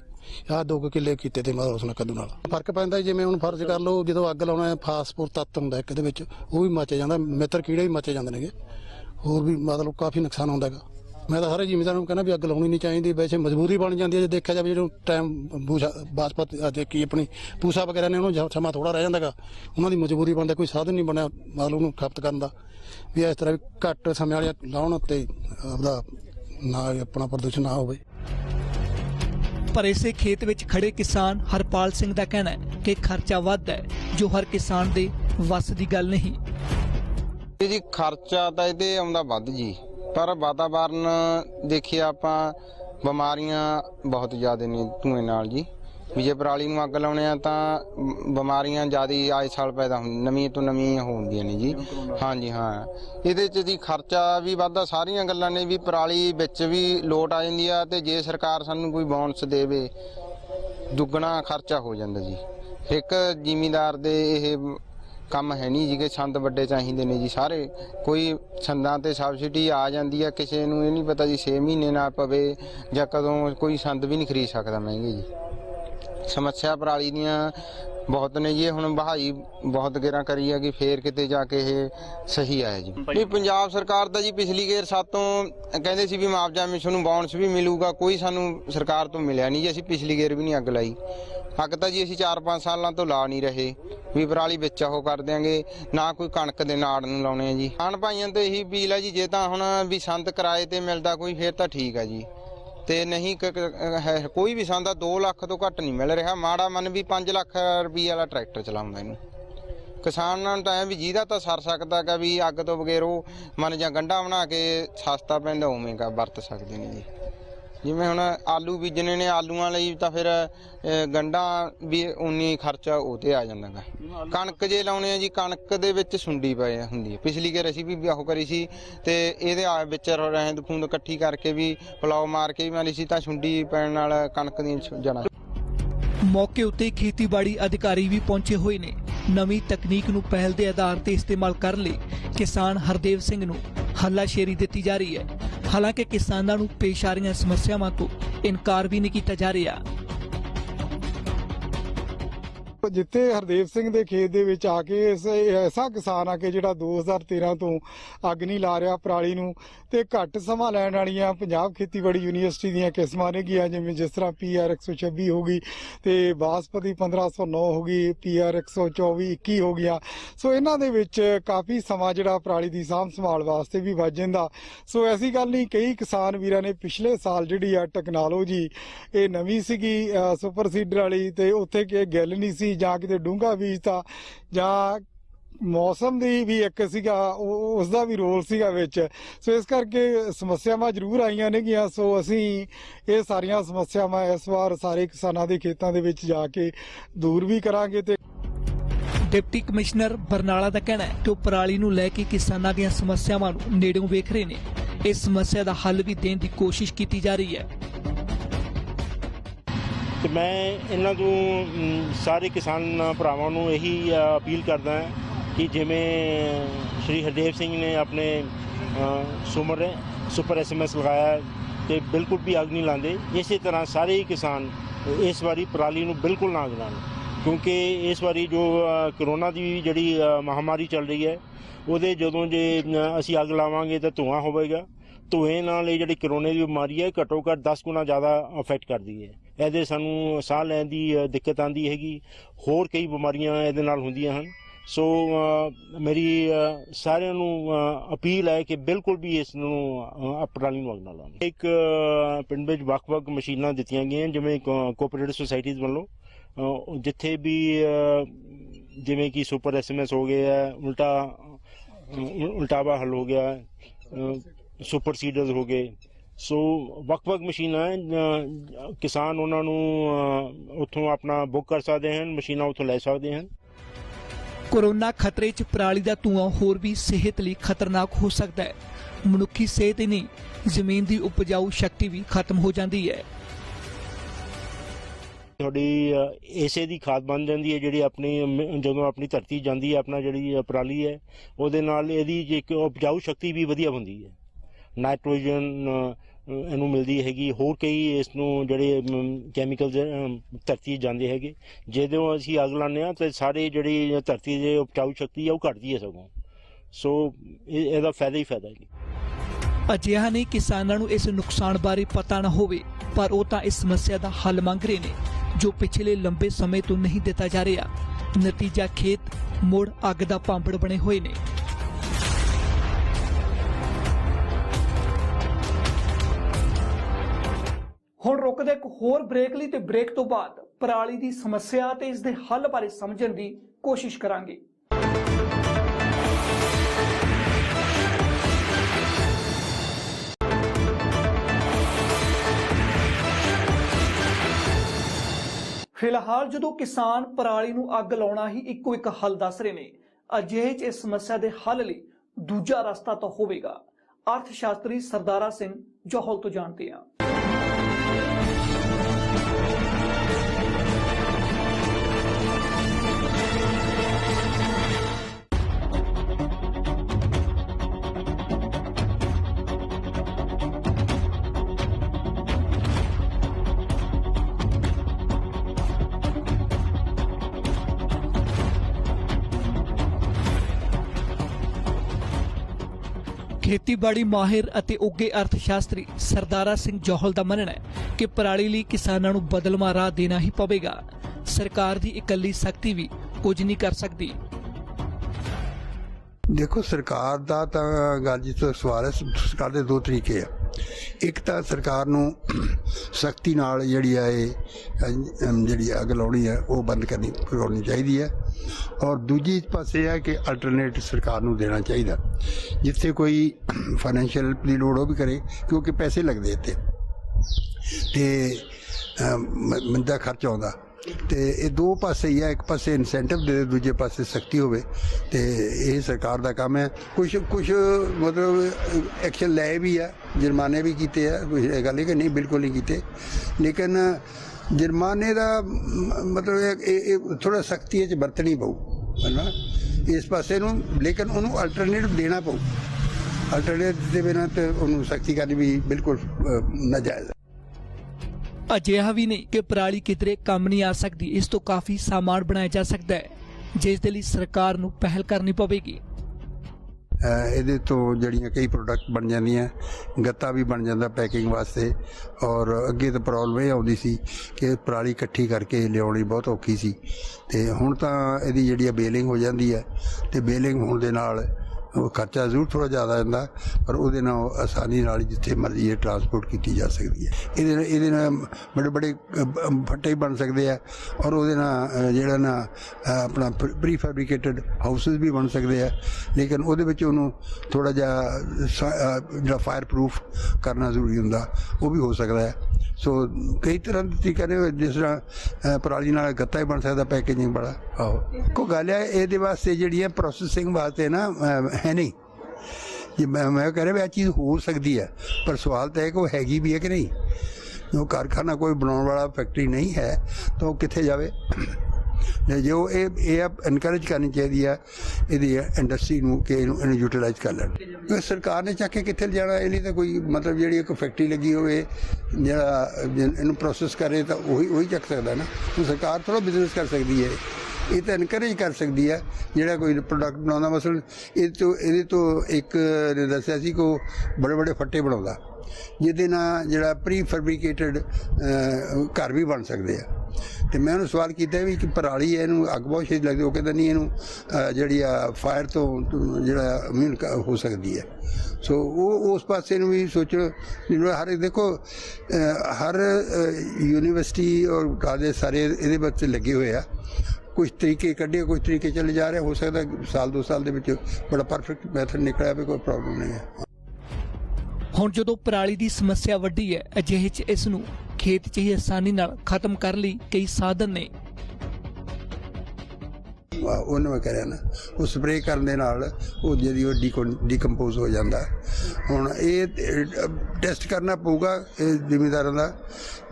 ਆਹ ਦੋ ਕੁ ਕਿੱਲੇ ਕੀਤੇ ਤੇ ਮਤਲਬ ਉਸ ਕੱਦੂ ਨਾਲ। ਫ਼ਰਕ ਪੈਂਦਾ ਜਿਵੇਂ ਹੁਣ ਫਰਜ਼ ਕਰ ਲਓ, ਜਦੋਂ ਅੱਗ ਲਾਉਣਾ ਹੈ ਫਾਸਫੋਰ ਤੱਤ ਹੁੰਦਾ ਇੱਕ ਦੇ ਵਿੱਚ, ਉਹ ਵੀ ਮੱਚ ਜਾਂਦਾ, ਮਿੱਤਰ ਕੀੜੇ ਵੀ ਮੱਚ ਜਾਂਦੇ ਨੇਗੇ। ਹੋਰ ਵੀ ਮਤਲਬ ਕਾਫੀ ਨੁਕਸਾਨ ਹੁੰਦਾ ਹੈਗਾ। ਮੈਂ ਤਾਂ ਸਾਰੇ ਜ਼ਿਮੀਦਾਰ ਨੂੰ ਕਹਿੰਦਾ ਵੀ ਅੱਗ ਲਾਉਣੀ ਨਹੀਂ ਚਾਹੀਦੀ, ਵੈਸੇ ਮਜਬੂਰੀ ਬਣ ਜਾਂਦੀ ਹੈ ਜੇ ਦੇਖਿਆ ਜਾਵੇ, ਜਦੋਂ ਟਾਈਮ ਬੂਸ਼ਾ, ਬਾਸਪਤ ਅਤੇ ਕੀ ਆਪਣੀ ਪੂਸਾ ਵਗੈਰਾ ਨੇ ਉਹਨੂੰ ਸਮਾਂ ਥੋੜਾ ਰਹਿ ਜਾਂਦਾਗਾ ਉਹਨਾਂ ਦੀ ਮਜਬੂਰੀ ਬਣਦਾ, ਕੋਈ ਸਾਧਨ ਨਹੀਂ ਬਣਿਆ ਮਤਲਬ ਉਹਨੂੰ ਖਪਤ ਕਰਨ ਦਾ। ਵੀ ਇਸ ਤਰ੍ਹਾਂ ਵੀ ਘੱਟ ਸਮੇਂ ਵਾਲੇ ਲਾਉਣ ਤੇ ਆਪਦਾ ਨਾ ਆਪਣਾ ਪ੍ਰਦੂਸ਼ਣ ਨਾ ਹੋਵੇ। ਪਰ ਇਸੇ ਖੇਤ ਵਿੱਚ ਖੜੇ ਕਿਸਾਨ ਹਰਪਾਲ ਸਿੰਘ ਦਾ ਕਹਿਣਾ ਹੈ ਕਿ ਖਰਚਾ ਵੱਧ ਹੈ, ਜੋ ਹਰ ਕਿਸਾਨ ਦੇ ਵੱਸ ਦੀ ਗੱਲ ਨਹੀਂ। ਜੀ, ਖਰਚਾ ਤਾਂ ਇਹਦੇ ਆਉਂਦਾ ਵੱਧ ਜੀ, ਪਰ ਵਾਤਾਵਰਨ ਦੇਖੀਏ ਆਪਾਂ, ਬਿਮਾਰੀਆਂ ਬਹੁਤ ਜ਼ਿਆਦਾ ਨੇ ਧੂਏ ਨਾਲ ਜੀ। ਵੀ ਜੇ ਪਰਾਲੀ ਨੂੰ ਅੱਗ ਲਾਉਣੇ ਆ ਤਾਂ ਬਿਮਾਰੀਆਂ ਜ਼ਿਆਦਾ ਆਏ ਸਾਲ ਪੈਦਾ ਹੁੰਦੀਆਂ ਨਵੀਂ ਤੋਂ ਨਵੀਂ ਹੁੰਦੀਆਂ ਨੇ ਜੀ। ਹਾਂਜੀ, ਹਾਂ। ਇਹਦੇ ਚ ਜੀ ਖਰਚਾ ਵੀ ਵੱਧਦਾ, ਸਾਰੀਆਂ ਗੱਲਾਂ ਨੇ ਵੀ ਪਰਾਲੀ ਵਿੱਚ ਵੀ ਲੋਟ ਆ ਜਾਂਦੀ ਆ ਤੇ ਜੇ ਸਰਕਾਰ ਸਾਨੂੰ ਕੋਈ ਬੋਨਸ ਦੇਵੇ, ਦੁੱਗਣਾ ਖਰਚਾ ਹੋ ਜਾਂਦਾ ਜੀ। ਇੱਕ ਜ਼ਿਮੀਂਦਾਰ ਦੇ ਇਹ ਕੰਮ ਹੈ ਨਹੀਂ ਜੀ ਕਿ ਸੰਦ ਵੱਡੇ ਚਾਹੀਦੇ ਨੇ ਜੀ ਸਾਰੇ। ਕੋਈ ਸੰਦਾਂ ਤੇ ਸਬਸਿਡੀ ਆ ਜਾਂਦੀ ਆ, ਕਿਸੇ ਨੂੰ ਇਹ ਨਹੀਂ ਪਤਾ ਜੀ 6 ਮਹੀਨੇ ਨਾ ਪਵੇ ਜਾਂ ਕਦੋਂ ਕੋਈ ਸੰਦ ਵੀ ਨਹੀਂ ਖਰੀਦ ਸਕਦਾ ਮਹਿੰਗੇ ਜੀ। ਸਮੱਸਿਆ ਪਰਾਲੀ ਦੀਆਂ ਬਹੁਤ ਨੇ ਜੀ। ਇਹ ਹੁਣ ਬਹਾਈ ਬਹੁਤ ਗੇਰਾਂ ਕਰੀ ਕਿ ਫੇਰ ਕਿਤੇ ਜਾ ਕੇ ਇਹ ਸਹੀ ਆਇਆ ਜੀ। ਵੀ ਪੰਜਾਬ ਸਰਕਾਰ ਦਾ ਜੀ ਪਿਛਲੀ ਗੇਰ ਸਾਤੋਂ ਕਹਿੰਦੇ ਸੀ ਵੀ ਮੁਆਵਜ਼ਾ ਮਿਸ਼ਨ ਨੂੰ ਬੌਨਸ ਵੀ ਮਿਲੂਗਾ ਕੋਈ ਸਾਨੂੰ ਸਰਕਾਰ ਤੋਂ ਮਿਲਿਆ ਨਹੀਂ ਜੀ। ਅਸੀਂ ਪਿਛਲੀ ਗੇਰ ਵੀ ਨਹੀਂ ਅੱਗ ਲਾਈ। ਅੱਗ ਤਾਂ ਜੀ ਅਸੀਂ 4-5 ਸਾਲਾਂ ਤੋਂ ਲਾ ਨਹੀਂ ਰਹੇ। ਵੀ ਪਰਾਲੀ ਵਿੱਚ ਉਹ ਕਰ ਦਿਆਂਗੇ ਨਾ ਕੋਈ ਕਣਕ ਦੇ ਨਾੜ ਨੂੰ ਲਾਉਣੇ ਆ ਜੀ। ਆਣ ਭਾਈਆਂ ਤੇ ਇਹੀ ਅਪੀਲ ਆ ਜੀ। ਜੇ ਤਾਂ ਹੁਣ ਵੀ ਸੰਦ ਕਿਰਾਏ ਤੇ ਮਿਲਦਾ ਕੋਈ ਫੇਰ ਤਾਂ ਠੀਕ ਆ ਜੀ। ਤੇ ਨਹੀਂ ਕ- ਕ- ਕੋਈ ਵੀ ਸੰਦਾ 2 ਲੱਖ ਤੋਂ ਘੱਟ ਨਹੀਂ ਮਿਲ ਰਿਹਾ। ਮਾੜਾ ਮਨ ਵੀ 5 ਲੱਖ ਰੁਪਏ ਵਾਲਾ ਟਰੈਕਟਰ ਚਲਾਉਂਦਾ ਇਹਨੂੰ। ਕਿਸਾਨਾਂ ਨੂੰ ਤਾਂ ਐ ਵੀ ਜਿਹਦਾ ਤਾਂ ਸਰ ਸਕਦਾ ਗਾ ਵੀ ਅੱਗ ਤੋਂ ਬਗੈਰ ਉਹ ਮਨ ਜਾਂ ਗੰਡਾ ਬਣਾ ਕੇ ਸਸਤਾ ਪੈਂਦਾ, ਉਵੇਂ ਕਾ ਵਰਤ ਸਕਦੇ ਨੇ ਜੀ। ਜਿਵੇਂ ਹੁਣ ਆਲੂ ਬੀਜਣੇ ਨੇ ਆਲੂਆਂ ਲਈ ਤਾਂ ਫਿਰ ਗੰਡਾ ਵੀ ਉਨੀ ਖਰਚਾ ਉਹ ਤੇ ਆ ਜਾਂਦਾ ਗਾ। ਕਣਕ ਜੇ ਲਾਉਣੇ ਆ ਜੀ ਕਣਕ ਦੇ ਵਿੱਚ ਸੁੰਡੀ ਪਈ ਹੁੰਦੀ ਹੈ ਪਿਛਲੀ ਵਾਰ ਅਸੀਂ ਵੀ ਉਹ ਕਰੀ ਸੀ ਤੇ ਇਹਦੇ ਆ ਵਿੱਚ ਰਹਿੰਦ ਖੂੰਦ ਇਕੱਠੀ ਕਰਕੇ ਵੀ ਪਲਾਉ ਮਾਰ ਕੇ ਵੀ ਮਾਰੀ ਸੀ ਤਾਂ ਸੁੰਡੀ ਪੈਣ ਨਾਲ ਕਣਕ ਦੀਆਂ ਜੜਾਂ ਮੌਕੇ ਉੱਤੇ ਖੇਤੀਬਾੜੀ ਅਧਿਕਾਰੀ ਵੀ ਪਹੁੰਚੇ ਹੋਏ ਨੇ। ਨਵੀਂ ਤਕਨੀਕ ਨੂੰ ਪਹਿਲ ਦੇ ਆਧਾਰ ਤੇ ਇਸਤੇਮਾਲ ਕਰਨ ਲਈ ਕਿਸਾਨ ਹਰਦੇਵ ਸਿੰਘ ਨੂੰ ਹੱਲਾਸ਼ੇਰੀ ਦਿੱਤੀ ਜਾ ਰਹੀ ਹੈ। ਹਾਲਾਂਕਿ ਕਿਸਾਨਾਂ ਨੂੰ ਪੇਸ਼ ਆ ਰਹੀਆਂ ਸਮੱਸਿਆਵਾਂ ਤੋਂ ਇਨਕਾਰ ਵੀ ਨਹੀਂ ਕੀਤਾ ਜਾ ਰਿਹਾ। ਜਿੱਥੇ ਹਰਦੇਵ ਸਿੰਘ ਦੇ ਖੇਤ ਦੇ ਵਿੱਚ ਆ ਕੇ ਇਸ ਐਸਾ ਕਿਸਾਨ ਆ ਕੇ ਜਿਹੜਾ 2013 ਤੋਂ ਅੱਗ ਨਹੀਂ ਲਾ ਰਿਹਾ ਪਰਾਲੀ ਨੂੰ ਤੇ ਘੱਟ ਸਮਾਂ ਲੈਣ ਵਾਲੀਆਂ ਪੰਜਾਬ ਖੇਤੀਬਾੜੀ ਯੂਨੀਵਰਸਿਟੀ ਦੀਆਂ ਕਿਸਮਾਂ ਨੇ ਗਿਆ ਜਿਵੇਂ ਜਿਸ ਤਰ੍ਹਾਂ ਪੀਆਰ 126 ਹੋ ਗਈ ਤੇ ਬਾਸਪਤੀ 1509 ਹੋ ਗਈ ਪੀਆਰ 124 21 ਹੋ ਗਿਆ ਸੋ ਇਹਨਾਂ ਦੇ ਵਿੱਚ ਕਾਫੀ ਸਮਾਂ ਜਿਹੜਾ ਪਰਾਲੀ ਦੀ ਸਾਂਭ ਸੰਭਾਲ ਵਾਸਤੇ ਵੀ ਵੱਜ ਜਾਂਦਾ। ਸੋ ਐਸੀ ਗੱਲ ਨਹੀਂ ਕਈ ਕਿਸਾਨ ਵੀਰਾਂ ਨੇ ਪਿਛਲੇ ਸਾਲ ਜਿਹੜੀ ਆ ਟੈਕਨੋਲੋਜੀ ਇਹ ਨਵੀਂ ਸੀਗੀ ਅ, ਸੁਪਰ ਸੀਡਰ ਵਾਲੀ ਤੇ ਉੱਥੇ ਕਿ ਗਿੱਲ ਨਹੀਂ ਸੀ। ਜਾਂ ਕਿਤੇ ਡੂੰਘਾ ਬੀਜਤਾ ਜਾਂ ਮੌਸਮ ਦੀ ਵੀ ਇੱਕ ਸੀਗਾ, ਉਹ- ਉਸ ਦਾ ਵੀ ਰੋਲ ਸੀਗਾ ਵਿੱਚ। ਸੋ ਇਸ ਕਰਕੇ ਸਮੱਸਿਆਵਾਂ ਜ਼ਰੂਰ ਆਈਆਂ ਨੇਗੀਆਂ। ਸੋ ਅਸੀਂ ਇਹ ਸਾਰੀਆਂ ਸਮੱਸਿਆਵਾਂ ਇਸ ਵਾਰ ਸਾਰੇ ਕਿਸਾਨਾਂ ਦੇ ਖੇਤਾਂ ਦੇ ਵਿੱਚ ਜਾ ਕੇ ਦੂਰ ਵੀ ਕਰਾਂਗੇ ਤੇ ਡਿਪਟੀ ਕਮਿਸ਼ਨਰ ਬਰਨਾਲਾ ਦਾ ਕਹਿਣਾ ਹੈ ਕਿ ਉਹ ਪਰਾਲੀ ਨੂੰ ਲੈ ਕੇ ਕਿਸਾਨਾਂ ਦੀਆਂ ਸਮੱਸਿਆਵਾਂ ਨੂੰ ਨੇੜਿਓਂ ਵੇਖ ਰਹੇ ਨੇ। ਇਸ ਸਮੱਸਿਆ ਦਾ ਹੱਲ ਵੀ ਦੇਣ ਦੀ ਕੋਸ਼ਿਸ਼ ਕੀਤੀ ਜਾ ਰਹੀ ਹੈ। ਤੇ ਮੈਂ ਇਹਨਾਂ ਤੋਂ ਸਾਰੇ ਕਿਸਾਨ ਭਰਾਵਾਂ ਨੂੰ ਇਹੀ ਅਪੀਲ ਕਰਦਾ ਹਾਂ ਕਿ ਜਿਵੇਂ ਸ਼੍ਰੀ ਹਰਦੇਵ ਸਿੰਘ ਨੇ ਆਪਣੇ ਸੁਮਰ ਸੁਪਰ ਐਸਐਮਐਸ ਲਗਾਇਆ ਹੈ ਤੇ ਬਿਲਕੁਲ ਵੀ ਅੱਗ ਨਹੀਂ ਲਾਉਂਦੇ ਇਸੇ ਤਰ੍ਹਾਂ ਸਾਰੇ ਹੀ ਕਿਸਾਨ ਇਸ ਵਾਰੀ ਪਰਾਲੀ ਨੂੰ ਬਿਲਕੁਲ ਨਾ ਜਲਾਉਣ ਕਿਉਂਕਿ ਇਸ ਵਾਰੀ ਜੋ ਕਰੋਨਾ ਦੀ ਜਿਹੜੀ ਅ, ਮਹਾਮਾਰੀ ਚੱਲ ਰਹੀ ਹੈ ਉਹਦੇ ਜਦੋਂ ਜੇ ਅਸੀਂ ਅੱਗ ਲਾਵਾਂਗੇ ਤਾਂ ਧੂਆਂ ਹੋਵੇਗਾ ਧੂਏ ਨਾਲ ਇਹ ਜਿਹੜੀ ਕਰੋਨਾ ਦੀ ਬਿਮਾਰੀ ਹੈ ਘੱਟੋ ਘੱਟ 10 ਗੁਣਾ ਜ਼ਿਆਦਾ ਅਫੈਕਟ ਕਰਦੀ ਹੈ। ਇਹਦੇ ਸਾਨੂੰ ਸਾਹ ਲੈਣ ਦੀ ਦਿੱਕਤ ਆਂਦੀ ਹੈਗੀ। ਹੋਰ ਕਈ ਬਿਮਾਰੀਆਂ ਇਹਦੇ ਨਾਲ ਹੁੰਦੀਆਂ ਹਨ। ਸੋ ਮੇਰੀ ਸਾਰਿਆਂ ਨੂੰ ਅਪੀਲ ਹੈ ਕਿ ਬਿਲਕੁਲ ਵੀ ਇਸ ਨੂੰ ਅ, ਨੂੰ ਅੱਗ ਨਾ ਲਾਉਣ ਇੱਕ ਪਿੰਡ ਵਿੱਚ ਵੱਖ-ਵੱਖ ਮਸ਼ੀਨਾਂ ਦਿੱਤੀਆਂ ਗਈਆਂ ਜਿਵੇਂ ਕੋਆਪਰੇਟਿਵ ਸੁਸਾਇਟੀਜ਼ ਵੱਲੋਂ। ਜਿੱਥੇ ਵੀ ਜਿਵੇਂ ਕਿ ਸੁਪਰ ਐਸਐਮਐਸ ਹੋ ਗਿਆ ਹੈ, ਉਲਟਾ ਉਲਟਾਵਾ ਹੱਲ ਹੋ ਗਿਆ ਹੈ, ਸੁਪਰ ਸੀਡਰਸ ਹੋ ਗਏ। ਸੋ ਵੱਖ-ਵੱਖ ਮਸ਼ੀਨਾਂ ਹੈ ਕਿਸਾਨ ਉਹਨਾਂ ਨੂੰ ਉੱਥੋਂ ਆਪਣਾ ਬੁੱਕ ਕਰ ਸਕਦੇ ਹਨ ਮਸ਼ੀਨਾਂ ਉੱਥੋਂ ਲੈ ਸਕਦੇ ਹਨ। ਕੋਰੋਨਾ ਖਤਰੇ 'ਚ ਪਰਾਲੀ ਦਾ ਧੂਆਂ ਹੋਰ ਵੀ ਸਿਹਤ ਲਈ ਖਤਰਨਾਕ ਹੋ ਸਕਦਾ ਹੈ। ਮਨੁੱਖੀ ਸਿਹਤ ਹੀ ਨਹੀਂ ਜ਼ਮੀਨ ਦੀ ਉਪਜਾਊ ਸ਼ਕਤੀ ਵੀ ਖਤਮ ਹੋ ਜਾਂਦੀ ਹੈ। ਤੁਹਾਡੀ ਏਸੇ ਦੀ ਖਾਦ ਬਣ ਜਾਂਦੀ ਹੈ ਜਿਹੜੀ ਆਪਣੀ ਜਦੋਂ ਆਪਣੀ ਧਰਤੀ ਜਾਂਦੀ ਹੈ ਆਪਣਾ ਜਿਹੜੀ ਪਰਾਲੀ ਹੈ ਉਹਦੇ ਨਾਲ ਇਹਦੀ ਜੇ ਇੱਕ ਉਪਜਾਊ ਸ਼ਕਤੀ ਵੀ ਵਧੀਆ ਹੁੰਦੀ ਹੈ। ਨਾਈਟ੍ਰੋਜਨ ਇਹਨੂੰ ਮਿਲਦੀ ਹੈਗੀ। ਹੋਰ ਕਈ ਇਸ ਨੂੰ ਜਿਹੜੇ ਕੈਮੀਕਲਸ ਧਰਤੀ ਜਾਂਦੇ ਹੈਗੇ। ਜਦੋਂ ਅਸੀਂ ਅੱਗ ਲਾਉਂਦੇ ਹਾਂ ਤੇ ਸਾਰੇ ਜਿਹੜੀ ਧਰਤੀ ਦੇ ਉਪਜਾਊ ਸ਼ਕਤੀ ਹੈ ਉਹ ਘਟਦੀ ਹੈ ਸਗੋਂ। ਸੋ ਇਹਦਾ ਫਾਇਦਾ ਹੀ ਫਾਇਦਾ ਹੈ ਅਜਿਹਾ ਨਹੀਂ, ਕਿਸਾਨਾਂ ਨੂੰ ਇਸ ਨੁਕਸਾਨ ਬਾਰੇ ਪਤਾ ਨਾ ਹੋਵੇ, ਪਰ ਉਹ ਤਾਂ ਇਸ ਸਮੱਸਿਆ ਦਾ ਹੱਲ ਮੰਗ ਰਹੇ ਨੇ, ਜੋ ਪਿਛਲੇ ਲੰਬੇ ਸਮੇਂ ਤੋਂ ਨਹੀਂ ਦਿੱਤਾ ਜਾ ਰਿਹਾ। ਨਤੀਜਾ ਖੇਤ, ਮੁੜ, ਅੱਗ ਦਾ ਭਾਂਬੜ ਬਣੇ ਹੋਏ ਨੇ। ਹੁਣ ਰੁਕਦੇ ਇੱਕ ਹੋਰ ਬ੍ਰੇਕ ਲਈ ਤੇ ਬ੍ਰੇਕ ਤੋਂ ਬਾਅਦ ਪਰਾਲੀ ਦੀ ਸਮੱਸਿਆ ਤੇ ਇਸ ਦੇ ਹੱਲ ਬਾਰੇ ਸਮਝਣ ਦੀ ਕੋਸ਼ਿਸ਼ ਕਰਾਂਗੇ। ਫਿਲਹਾਲ ਜਦੋਂ ਕਿਸਾਨ ਪਰਾਲੀ ਨੂੰ ਅੱਗ ਲਾਉਣਾ ਹੀ ਇੱਕੋ ਇੱਕ ਹੱਲ ਦੱਸ ਰਹੇ ਨੇ, ਅਜਿਹੇ 'ਚ ਇਸ ਸਮੱਸਿਆ ਦੇ ਹੱਲ ਲਈ ਦੂਜਾ ਰਸਤਾ ਤਾਂ ਹੋਵੇਗਾ। ਅਰਥ ਸ਼ਾਸਤਰੀ ਸਰਦਾਰਾ ਸਿੰਘ ਜੋਹਲ ਤੋਂ ਜਾਣਦੇ ਹਾਂ। ਖੇਤੀਬਾੜੀ ਮਾਹਿਰ ਅਤੇ ਉੱਗੇ ਅਰਥ ਸਰਦਾਰਾ ਸਿੰਘ ਜੋਹਲ ਦਾ ਮੰਨਣਾ ਹੈ ਕਿ ਪਰਾਲੀ ਲਈ ਕਿਸਾਨਾਂ ਨੂੰ ਬਦਲਵਾਂ ਰਾਹ ਦੇਣਾ ਹੀ ਪਵੇਗਾ। ਸਰਕਾਰ ਦੀ ਇਕੱਲੀ ਸਖਤੀ ਵੀ ਕੁਝ ਨਹੀਂ ਕਰ ਸਕਦੀ। ਦੇਖੋ, ਸਰਕਾਰ ਦਾ ਤਾਂ ਗੱਲ ਜੀ ਤੋਂ ਸਵਾਲ ਹੈ ਸਰਕਾਰ ਦੇ ਦੋ ਤਰੀਕੇ ਆ। ਇੱਕ ਤਾਂ ਸਰਕਾਰ ਨੂੰ ਸਖਤੀ ਨਾਲ ਜਿਹੜੀ ਆ ਇਹ ਜਿਹੜੀ ਅੱਗ ਲਾਉਣੀ ਹੈ ਉਹ ਬੰਦ ਕਰਨੀ ਕਰਨੀ ਚਾਹੀਦੀ ਹੈ ਔਰ ਦੂਜੀ ਪਾਸੇ ਹੈ ਕਿ ਅਲਟਰਨੇਟ ਸਰਕਾਰ ਨੂੰ ਦੇਣਾ ਚਾਹੀਦਾ ਜਿੱਥੇ ਕੋਈ ਫਾਈਨੈਂਸ਼ੀਅਲ ਦੀ ਲੋੜ ਉਹ ਵੀ ਕਰੇ ਕਿਉਂਕਿ ਪੈਸੇ ਲੱਗਦੇ ਇੱਥੇ। ਤੇ ਅਮ, ਮੰਦਾ ਖਰਚ ਆਉਂਦਾ। ਤੇ ਇਹ ਦੋ ਪਾਸੇ ਹੀ ਆ ਇੱਕ ਪਾਸੇ ਇਨਸੈਂਟਿਵ ਦੇ ਦੂਜੇ ਪਾਸੇ ਸਖਤੀ ਹੋਵੇ। ਤੇ ਇਹ ਸਰਕਾਰ ਦਾ ਕੰਮ ਹੈ। ਕੁਝ ਕੁਝ ਮਤਲਬ ਐਕਸ਼ਨ ਲਏ ਵੀ ਆ ਜੁਰਮਾਨੇ ਵੀ ਕੀਤੇ ਆ। ਕੋਈ ਗੱਲ ਨਹੀਂ ਕਿ ਨਹੀਂ ਬਿਲਕੁਲ ਨਹੀਂ ਕੀਤੇ। ਲੇਕਿਨ ਜੁਰਮਾਨੇ ਦਾ ਮਤਲਬ ਇਹ- ਥੋੜਾ ਸਖਤੀ ਚ ਵਰਤਣੀ ਪਊ। ਹੈ ਇਸ ਪਾਸੇ ਨੂੰ, ਲੇਕਿਨ ਉਹਨੂੰ ਅਲਟਰਨੇਟਿਵ ਦੇਣਾ ਪਊ। ਅਲਟਰਨੇਟਿਵ ਦੇ ਬਿਨਾਂ ਤੇ ਉਹਨੂੰ ਸਖਤੀ ਕਰਨੀ ਵੀ ਬਿਲਕੁਲ ਨਾਜਾਇਜ਼ ਅਜਿਹਾ ਵੀ ਨਹੀਂ ਕਿ ਪਰਾਲੀ ਕਿਧਰੇ ਕੰਮ ਨਹੀਂ ਆ ਸਕਦੀ। ਇਸ ਤੋਂ ਕਾਫੀ ਸਾਮਾਨ ਬਣਾਇਆ ਜਾ ਸਕਦਾ ਹੈ, ਜਿਸ ਦੇ ਲਈ ਸਰਕਾਰ ਨੂੰ ਪਹਿਲ ਕਰਨੀ ਪਵੇਗੀ। ਇਹਦੇ ਤੋਂ ਜਿਹੜੀਆਂ ਕਈ ਪ੍ਰੋਡਕਟ ਬਣ ਜਾਂਦੀਆਂ, ਗੱਤਾ ਵੀ ਬਣ ਜਾਂਦਾ ਪੈਕਿੰਗ ਵਾਸਤੇ। ਔਰ ਅੱਗੇ ਤਾਂ ਪ੍ਰੋਬਲਮ ਇਹ ਆਉਂਦੀ ਸੀ ਕਿ ਪਰਾਲੀ ਇਕੱਠੀ ਕਰਕੇ ਲਿਆਉਣੀ ਬਹੁਤ ਔਖੀ ਸੀ। ਤੇ ਹੁਣ ਤਾਂ ਇਹਦੀ ਜਿਹੜੀ ਆ ਬੇਲਿੰਗ ਹੋ ਜਾਂਦੀ ਹੈ ਤੇ ਬੇਲਿੰਗ ਹੋਣ ਦੇ ਨਾਲ ਉਹ ਖਰਚਾ ਜ਼ਰੂਰ ਥੋੜਾ ਜ਼ਿਆਦਾ ਆਉਂਦਾ ਪਰ ਉਹਦੇ ਨਾਲ ਉਹ ਆਸਾਨੀ ਨਾਲ ਜਿੱਥੇ ਮਰਜ਼ੀ ਇਹ ਟਰਾਂਸਪੋਰਟ ਕੀਤੀ ਜਾ ਸਕਦੀ ਹੈ। ਇਹਦੇ ਨਾਲ ਇਹਦੇ ਨਾਲ ਬੜੇ ਬੜੇ ਫੱਟੇ ਬਣ ਸਕਦੇ ਆ ਔਰ ਉਹਦੇ ਨਾਲ ਜਿਹੜਾ ਨਾ ਅ, ਆਪਣਾ ਪ੍ਰੀ ਫੈਬਰੀਕੇਟਡ ਹਾਊਸਸ ਵੀ ਬਣ ਸਕਦੇ ਆ। ਲੇਕਿਨ ਉਹਦੇ ਵਿੱਚ ਉਹਨੂੰ ਥੋੜਾ ਜਿਹਾ ਜਿਹੜਾ ਫਾਇਰ ਪ੍ਰੂਫ ਕਰਨਾ ਜ਼ਰੂਰੀ ਹੁੰਦਾ ਉਹ ਵੀ ਹੋ ਸਕਦਾ ਹੈ। ਸੋ ਕਈ ਤਰ੍ਹਾਂ ਦੇ ਤਰੀਕੇ ਨੇ ਜਿਸ ਤਰ੍ਹਾਂ ਪਰਾਲੀ ਨਾਲ ਗੱਤਾ ਹੀ ਬਣ ਸਕਦਾ ਪੈਕੇਜਿੰਗ ਬੜਾ ਆਹੋ। ਕੋ ਗੱਲ ਹੈ ਇਹਦੇ ਵਾਸਤੇ ਜਿਹੜੀ ਹੈ ਪ੍ਰੋਸੈਸਿੰਗ ਵਾਸਤੇ ਨਾ ਅ, ਹੈ ਨਹੀਂ। ਜੇ ਮੈਂ ਮੈਂ ਕਹਿ ਰਿਹਾ ਵੀ ਇਹ ਚੀਜ਼ ਹੋ ਸਕਦੀ ਹੈ ਪਰ ਸਵਾਲ ਤਾਂ ਇਹ ਕਿ ਉਹ ਹੈਗੀ ਵੀ ਹੈ ਕਿ ਨਹੀਂ? ਜੋ ਕਾਰਖਾਨਾ ਕੋਈ ਬਣਾਉਣ ਵਾਲਾ ਫੈਕਟਰੀ ਨਹੀਂ ਹੈ ਤਾਂ ਉਹ ਕਿੱਥੇ ਜਾਵੇ? ਜੋ ਇਹ ਇਹ ਇਨਕਰੇਜ ਕਰਨੀ ਚਾਹੀਦੀ ਆ, ਇਹਦੀ ਇੰਡਸਟਰੀ ਨੂੰ ਕਿ ਇਹਨੂੰ ਇਹਨੂੰ ਯੂਟਿਲਾਈਜ਼ ਕਰ ਲੈਣ। ਕਿਉਂਕਿ ਸਰਕਾਰ ਨੇ ਚੱਕ ਕੇ ਕਿੱਥੇ ਲਿਜਾਣਾ ਇਹ ਲਈ ਤਾਂ ਕੋਈ ਮਤਲਬ ਜਿਹੜੀ ਇੱਕ ਫੈਕਟਰੀ ਲੱਗੀ ਹੋਵੇ, ਜਿਹੜਾ ਇਹਨੂੰ ਪ੍ਰੋਸੈਸ ਕਰੇ ਤਾਂ ਉਹੀ ਉਹੀ ਚੱਕ ਸਕਦਾ ਨਾ। ਸਰਕਾਰ ਥੋੜਾ ਬਿਜ਼ਨਸ ਕਰ ਸਕਦੀ ਹੈ। ਇਹ ਤਾਂ ਇਨਕਰੇਜ ਕਰ ਸਕਦੀ ਹੈ, ਜਿਹੜਾ ਕੋਈ ਪ੍ਰੋਡਕਟ ਬਣਾਉਂਦਾ। ਮਸਲ ਇਹ ਤੋਂ, ਇਹਦੇ ਤੋਂ ਇੱਕ ਦੱਸਿਆ ਸੀ ਕੋ ਬੜੇ ਬੜੇ ਫੱਟੇ ਬਣਾਉਂਦਾ। ਜਿਹਦੇ ਨਾਲ ਜਿਹੜਾ ਪ੍ਰੀ ਫੈਬਰੀਕੇਟਡ ਘਰ ਵੀ ਬਣ ਸਕਦੇ ਆ। ਤੇ ਮੈਂ ਉਹਨੂੰ ਸਵਾਲ ਕੀਤਾ ਵੀ ਕਿ ਪਰਾਲੀ ਹੈ, ਇਹਨੂੰ ਅੱਗ ਬਹੁਤ ਛੇਤੀ ਲੱਗਦੀ, ਉਹ ਕਹਿੰਦਾ ਨਹੀਂ, ਇਹਨੂੰ ਜਿਹੜੀ ਆ ਫਾਇਰ ਤੋਂ ਜਿਹੜਾ ਇਮਿਊਨ ਹੋ ਸਕਦੀ ਹੈ। ਸੋ ਉਹ ਉਸ ਪਾਸੇ ਨੂੰ ਵੀ ਸੋਚਣ ਜਿਹੜਾ ਹਰ ਦੇਖੋ ਹਰ ਯੂਨੀਵਰਸਿਟੀ ਔਰ ਕਾਲਜ ਸਾਰੇ ਇਹਦੇ ਵਿੱਚ ਲੱਗੇ ਹੋਏ ਆ। ਕੁਝ ਤਰੀਕੇ ਕੱਢੇ ਕੁਝ ਤਰੀਕੇ ਚੱਲੇ ਜਾ ਰਹੇ ਹੋ ਸਕਦਾ ਸਾਲ ਦੋ ਸਾਲ ਦੇ ਵਿੱਚ ਬੜਾ ਪਰਫੈਕਟ ਮੈਥਡ ਨਿਕਲਿਆ ਵੀ ਕੋਈ ਪ੍ਰੋਬਲਮ ਨਹੀਂ ਹੈ। ਹੁਣ ਜਦੋਂ ਪਰਾਲੀ ਦੀ ਸਮੱਸਿਆ ਵੱਡੀ ਹੈ ਅਜਿਹੇ 'ਚ ਇਸ ਨੂੰ ਖੇਤ 'ਚ ਹੀ ਆਸਾਨੀ ਨਾਲ ਖਤਮ ਕਰਨ ਲਈ ਕਈ ਸਾਧਨ ਨੇ। ਵਾਹ, ਉਹਨੂੰ ਮੈਂ ਕਰਿਆ ਨਾ ਉਹ ਸਪਰੇਅ ਕਰਨ ਦੇ ਨਾਲ ਉਹ ਜਿਹੜੀ ਉਹ ਡੀਕੰਪੋਜ਼ ਹੋ ਜਾਂਦਾ। ਹੁਣ ਇਹ ਟੈਸਟ ਕਰਨਾ ਪਊਗਾ ਇਹ ਜ਼ਿਮੀਦਾਰਾਂ ਦਾ।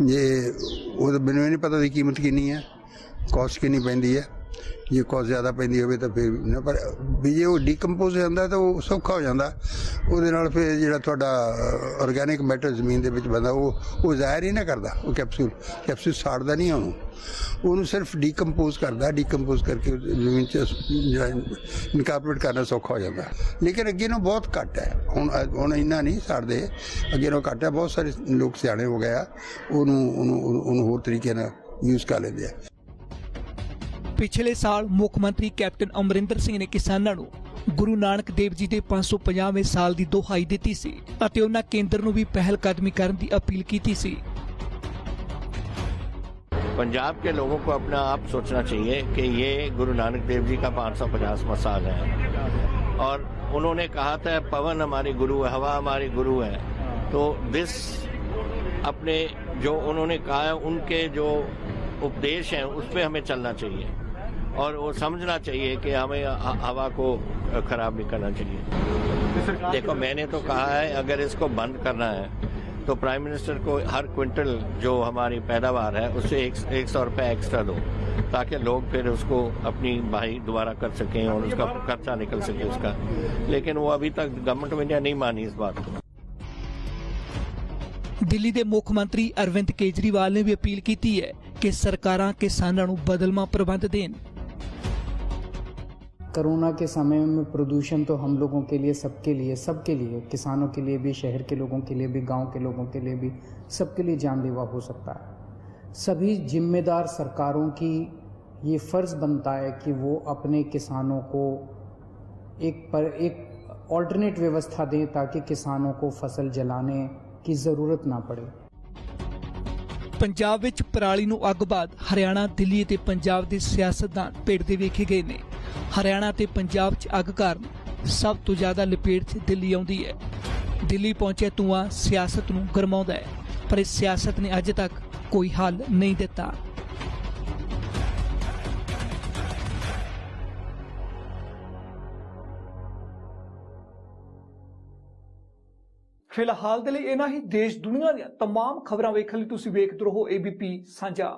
ਜੇ ਉਹ ਮੈਨੂੰ ਇਹ ਨਹੀਂ ਪਤਾ ਦੀ ਕੀਮਤ ਕਿੰਨੀ ਹੈ ਕੋਸਟ ਕਿੰਨੀ ਪੈਂਦੀ ਹੈ। ਜੇ ਕਾਸਟ ਜ਼ਿਆਦਾ ਪੈਂਦੀ ਹੋਵੇ ਤਾਂ ਫਿਰ ਨਾ, ਪਰ ਵੀ ਜੇ ਉਹ ਡੀਕੰਪੋਜ਼ ਹੋ ਜਾਂਦਾ ਤਾਂ ਉਹ ਸੌਖਾ ਹੋ ਜਾਂਦਾ। ਉਹਦੇ ਨਾਲ ਫਿਰ ਜਿਹੜਾ ਤੁਹਾਡਾ ਆਰਗੈਨਿਕ ਮੈਟਰ ਜ਼ਮੀਨ ਦੇ ਵਿੱਚ ਬੰਦਾ ਉਹ ਉਹ ਜ਼ਾਹਿਰ ਹੀ ਨਾ ਕਰਦਾ ਉਹ ਕੈਪਸੂਲ ਕੈਪਸੂਲ ਸਾੜਦਾ ਨਹੀਂ ਉਹਨੂੰ। ਉਹਨੂੰ ਸਿਰਫ ਡੀਕੰਪੋਜ਼ ਕਰਦਾ ਡੀਕੰਪੋਜ਼ ਕਰਕੇ ਜ਼ਮੀਨ 'ਚ ਜਿਹੜਾ ਇਨਕਾਰਪੋਰੇਟ ਕਰਨਾ ਸੌਖਾ ਹੋ ਜਾਂਦਾ। ਲੇਕਿਨ ਅੱਗੇ ਨੂੰ ਬਹੁਤ ਘੱਟ ਹੈ। ਹੁਣ ਹੁਣ ਇੰਨਾ ਨਹੀਂ ਸਾੜਦੇ। ਅੱਗੇ ਨੂੰ ਘੱਟ ਹੈ। ਬਹੁਤ ਸਾਰੇ ਲੋਕ ਸਿਆਣੇ ਹੋ ਗਏ ਆ। ਉਹਨੂੰ ਉਹਨੂੰ ਉਹਨੂੰ ਹੋਰ ਤਰੀਕੇ ਨਾਲ ਯੂਜ਼ ਕਰ ਲੈਂਦੇ ਆ। ਪਿਛਲੇ ਸਾਲ ਮੁੱਖ ਮੰਤਰੀ ਕੈਪਟਨ ਅਮਰਿੰਦਰ ਸਿੰਘ ਨੇ ਕਿਸਾਨਾਂ ਨੂੰ ਗੁਰੂ ਨਾਨਕ ਦੇਵ ਜੀ ਦੇ 550ਵੇਂ ਸਾਲ ਦੀ ਦੁਹਾਈ ਦਿੱਤੀ ਸੀ ਅਤੇ ਉਹਨਾਂ ਕੇਂਦਰ ਨੂੰ ਵੀ ਪਹਿਲ ਕਦਮੀ ਕਰਨ ਦੀ ਅਪੀਲ ਕੀਤੀ ਸੀ पंजाब के लोगों को अपना आप सोचना चाहिए कि ये गुरु नानक देव जी का 550 साल है और उन्होंने कहा था पवन हमारी गुरु है हवा हमारी गुरु है तो दिस अपने जो उन्होंने कहा है उनके जो उपदेश हैं उस पर हमें चलना चाहिए और वो समझना चाहिए कि हमें ह- हवा को खराब नहीं करना चाहिए देखो मैंने तो कहा है अगर इसको बंद करना है तो प्राइम मिनिस्टर को हर क्विंटल जो हमारी पैदावार है उससे एक, एक सौ रुपये एक्स्ट्रा दो ताकि लोग फिर उसको अपनी भाई दोबारा कर सकें और उसका खर्चा निकल सके उसका लेकिन वो अभी तक गवर्नमेंट ऑफ इंडिया नहीं मानी इस बात को ਦਿੱਲੀ ਦੇ ਮੁੱਖ ਮੰਤਰੀ ਅਰਵਿੰਦ ਕੇਜਰੀਵਾਲ ਨੇ ਵੀ ਅਪੀਲ ਕੀਤੀ ਹੈ ਕਿ ਸਰਕਾਰਾਂ ਕਿਸਾਨਾਂ ਨੂੰ ਬਦਲਵਾਂ ਪ੍ਰਬੰਧ ਦੇਣ कोरोना के समय में प्रदूषण तो हम लोगों के लिए सबके लिए सबके लिए किसानों के लिए भी शहर के लोगों के लिए भी गांव के लोगों के लिए भी सबके लिए जानलेवा हो सकता है सभी जिम्मेदार सरकारों की ये फर्ज बनता है कि वो अपने किसानों को एक पर एक ऑल्टरनेट व्यवस्था दें ताकि किसानों को फसल जलाने की ज़रूरत ना पड़े ਪੰਜਾਬ ਵਿੱਚ ਪਰਾਲੀ ਨੂੰ ਅੱਗ ਬਾਅਦ ਹਰਿਆਣਾ ਦਿੱਲੀ ਅਤੇ ਪੰਜਾਬ ਦੇ ਸਿਆਸਤਦਾਨ ਭਿੜਦੇ ਵੇਖੇ ਗਏ ਨੇ ਹਰਿਆਣਾ ਤੇ ਪੰਜਾਬ 'ਚ ਅੱਗ ਕਾਰਨ ਸਭ ਤੋਂ ਜ਼ਿਆਦਾ ਲਪੇਟ 'ਚ ਦਿੱਲੀ ਆਉਂਦੀ ਹੈ ਦਿੱਲੀ ਪਹੁੰਚਿਆ ਧੂੰਆਂ ਸਿਆਸਤ ਨੂੰ ਗਰਮਾਉਂਦਾ ਹੈ ਪਰ ਇਸ ਸਿਆਸਤ ਨੇ ਅਜੇ ਤੱਕ ਕੋਈ ਹੱਲ ਨਹੀਂ ਦਿੱਤਾ ਫਿਲਹਾਲ ਦੇ ਲਈ ਇਹਨਾਂ ਹੀ ਦੇਸ਼ ਦੁਨੀਆ ਦੀਆਂ तमाम ਖਬਰਾਂ ਵੇਖਣ ਲਈ ਤੁਸੀਂ ਵੇਖਦੇ ਰਹੋ ABP ਸਾਂਝਾ